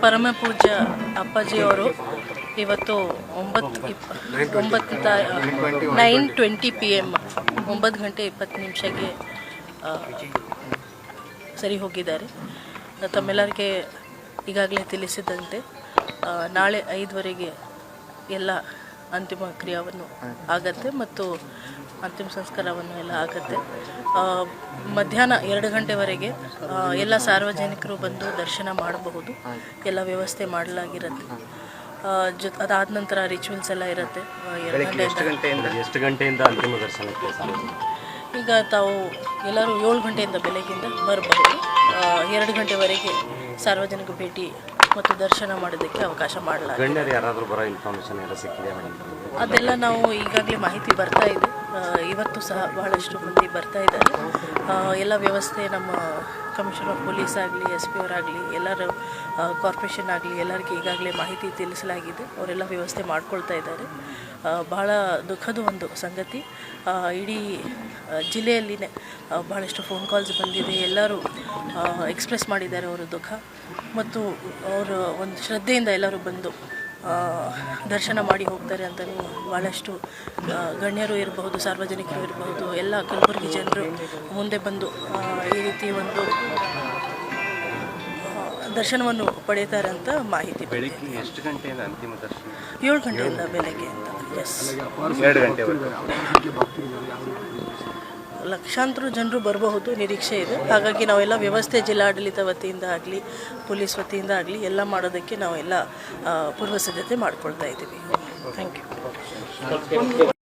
ಪರಮ ಪೂಜ್ಯ ಅಪ್ಪಾಜಿಯವರು ಇವತ್ತು ಒಂಬತ್ತು ಇಪ್ಪ ಒಂಬತ್ತು ನೈನ್ ಟ್ವೆಂಟಿ ಪಿ ಎಂ ಒಂಬತ್ತು ಗಂಟೆ ಇಪ್ಪತ್ತು ನಿಮಿಷಕ್ಕೆ ಸರಿ ಹೋಗಿದ್ದಾರೆ. ತಮ್ಮೆಲ್ಲರಿಗೆ ಈಗಾಗಲೇ ತಿಳಿಸಿದಂತೆ ನಾಳೆ ಐದುವರೆಗೆ ಎಲ್ಲ ಅಂತಿಮ ಕ್ರಿಯಾವನ್ನು ಆಗತ್ತೆ ಮತ್ತು ಅಂತಿಮ ಸಂಸ್ಕಾರವನ್ನು ಎಲ್ಲ ಆಗತ್ತೆ. ಮಧ್ಯಾಹ್ನ ಎರಡು ಗಂಟೆವರೆಗೆ ಎಲ್ಲ ಸಾರ್ವಜನಿಕರು ಬಂದು ದರ್ಶನ ಮಾಡಬಹುದು. ಎಲ್ಲ ವ್ಯವಸ್ಥೆ ಮಾಡಲಾಗಿರುತ್ತೆ. ಆ, ಜೊ ಅದಾದ ನಂತರ ರಿಚುವಲ್ಸ್ ಎಲ್ಲ ಇರುತ್ತೆ. ಎರಡು ಗಂಟೆಯಿಂದ ಎಷ್ಟು ಗಂಟೆಯಿಂದ ಅಂತಿಮ ದರ್ಶನಕ್ಕೆ ಸಾಧ್ಯ ಈಗ ತಾವು ಎಲ್ಲರೂ ಏಳು ಗಂಟೆಯಿಂದ ಬೆಳಗ್ಗೆಯಿಂದ ಬರಬಹುದು. ಎರಡು ಗಂಟೆವರೆಗೆ ಸಾರ್ವಜನಿಕ ಭೇಟಿ ಮತ್ತು ದರ್ಶನ ಮಾಡೋದಕ್ಕೆ ಅವಕಾಶ ಮಾಡಲಾಗಿದೆ. ಗಣ್ಯರು ಯಾರಾದರೂ ಬರೋ ಇನ್ಫಾರ್ಮೇಷನ್ ಎಲ್ಲ ಸಿಕ್ಕಿದೆ ಮೇಡಮ್? ಅದೆಲ್ಲ ನಾವು ಈಗಾಗಲೇ ಮಾಹಿತಿ ಬರ್ತಾ ಇದೆ. ಇವತ್ತು ಸಹ ಬಹಳಷ್ಟು ಮಂದಿ ಬರ್ತಾ ಇದ್ದಾರೆ. ಎಲ್ಲ ವ್ಯವಸ್ಥೆ ನಮ್ಮ ಕಮಿಷನರ್ ಪೊಲೀಸ್ ಆಗಲಿ, ಎಸ್ ಪಿ ಅವರಾಗಲಿ ಎಲ್ಲರೂ ಕಾರ್ಪೊರೇಷನ್ ಆಗಲಿ, ಎಲ್ಲರಿಗೆ ಈಗಾಗಲೇ ಮಾಹಿತಿ ತಿಳಿಸಲಾಗಿದೆ. ಅವರೆಲ್ಲ ವ್ಯವಸ್ಥೆ ಮಾಡ್ಕೊಳ್ತಾ ಇದ್ದಾರೆ. ಭಾಳ ದುಃಖದ ಒಂದು ಸಂಗತಿ. ಇಡೀ ಜಿಲ್ಲೆಯಲ್ಲಿನೇ ಭಾಳಷ್ಟು ಫೋನ್ ಕಾಲ್ಸ್ ಬಂದಿದೆ. ಎಲ್ಲರೂ ಎಕ್ಸ್ಪ್ರೆಸ್ ಮಾಡಿದ್ದಾರೆ ಅವರ ದುಃಖ. ಮತ್ತು ಅವರು ಒಂದು ಶ್ರದ್ಧೆಯಿಂದ ಎಲ್ಲರೂ ಬಂದು ದರ್ಶನ ಮಾಡಿ ಹೋಗ್ತಾರೆ ಅಂತಲೂ ಭಾಳಷ್ಟು ಗಣ್ಯರು ಇರಬಹುದು ಸಾರ್ವಜನಿಕರು ಇರಬಹುದು ಎಲ್ಲ ಕಲಬುರಗಿ ಜನರು ಮುಂದೆ ಬಂದು ಈ ರೀತಿ ಒಂದು ದರ್ಶನವನ್ನು ಪಡೆಯುತ್ತಾರೆ ಅಂತ ಮಾಹಿತಿ. ಬೆಳಿಗ್ಗೆ ಎಷ್ಟು ಗಂಟೆಯಿಂದ ಅಂತಿಮ ದರ್ಶನ? ಏಳು ಗಂಟೆಯಿಂದ ಬೆಳಗ್ಗೆ ಅಂತ ಎಸ್ ಎರಡು ಗಂಟೆವರೆಗೆ. ಲಕ್ಷಾಂತರ ಜನರು ಬರಬಹುದು, ನಿರೀಕ್ಷೆ ಇದೆ. ಹಾಗಾಗಿ ನಾವೆಲ್ಲ ವ್ಯವಸ್ಥೆ ಜಿಲ್ಲಾಡಳಿತ ವತಿಯಿಂದ ಆಗಲಿ, ಪೊಲೀಸ್ ವತಿಯಿಂದ ಆಗಲಿ ಎಲ್ಲ ಮಾಡೋದಕ್ಕೆ ನಾವೆಲ್ಲ ಪೂರ್ವ ಸಿದ್ಧತೆ ಮಾಡ್ಕೊಳ್ತಾ ಇದ್ದೀವಿ. Thank you